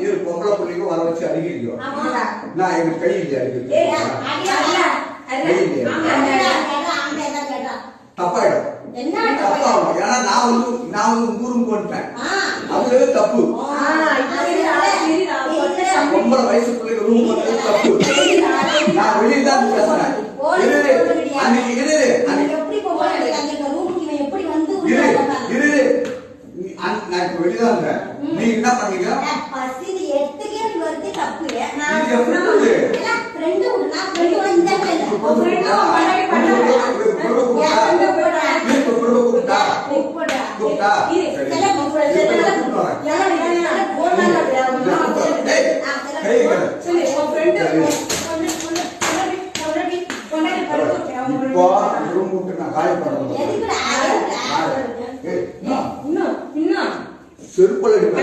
இரு பொம்பளை பிள்ளைங்க வர வச்சு ஆமா. நான் எனக்கு கை இல்லையா ஏய், அடிக்கிறது தப்பாயிடும். தப்பாகும். ஏன்னா நான் வந்து நான் வந்து. அது தப்பு. பொம்பளை வயசு ரூம் தப்பு. நான் வெளியே தான் பேசுறேன். அன்னைக்கு எப்படி போவாங்க அந்த ரூமுக்கு இவன் எப்படி வந்து உள்ள இரு வந்தான்? இரு இரு. நீ- அன்- நான் இப்ப வெளியே தான் இருந்தேன் நீ என்ன பண்ணீங்க நீ வருது தப்பு நான் இது எப்படி நான் இந்த இல்ல. நீ இப்ப கூப்பிட்டா. கூப்பிட்டா இரு, கூப்பிடு, கூப்பிடு. போன். ஏய், உன். ரூம் விட்டு நான் எதுக்குடா? செருப்பல் என்ன?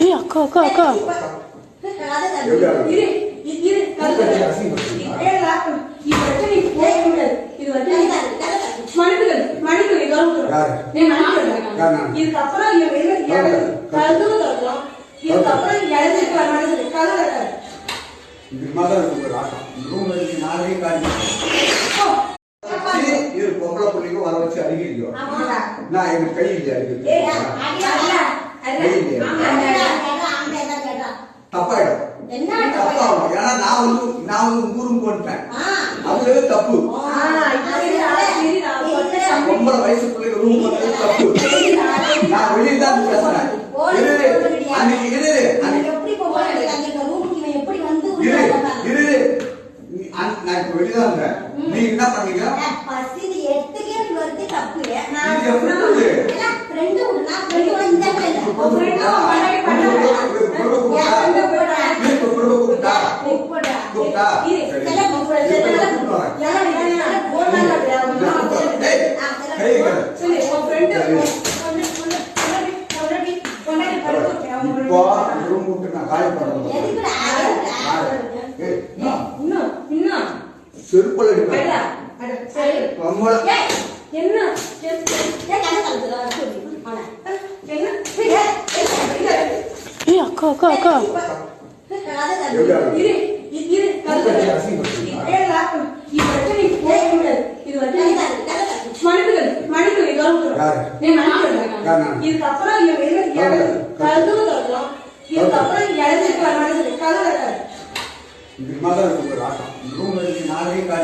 ஏய், அக்கா அக்கா அக்கா? இதுக்கப்புறம் இதுக்கப்புறம் இந்த மாதிரி இருக்கு ஒரு ஆட்டம் ரூம் இருக்கு நாளைக்கு காரணம் இரு பொம்பளை பிள்ளைங்க வர வச்சு ஆமா. நான் எனக்கு கை இல்லையா அடிக்கிறது. தப்பாயிடும். தப்பாகும் ஏன்னா நான் வந்து நான் வந்து வந்துட்டேன் ஆ. அது தப்பு ஆ, இப்ப சரிடா, சரிடா. பொண்ணு பொம்பளை வயசு பிள்ளைங்க ரூம் வந்தது தப்பு நான் வெளியே தான் பேசுறேன் இரு இரு. அன்னைக்கு இரு இரு. அன்னைக்கு எப்படி போவாங்க அந்த ரூமுக்கு இவன் எப்படி வந்து உள்ள இரு வந்தான்? இரு இரு. நீ- அன்- நான் இப்ப வெளியே தான் இருந்தேன் நீ என்ன பண்ணீங்க பசிது எட்டுக்கே நீ வருது தப்பு நான் இந்த பண்ணவே இப்ப ரூம் விட்டு நான் எதுக்குடா? செருப்பல் என்ன? ஏய், அக்கா அக்கா அக்கா? இதுக்கப்புறம் இதுக்கப்புறம் मदर को रहा था रूम में नारे का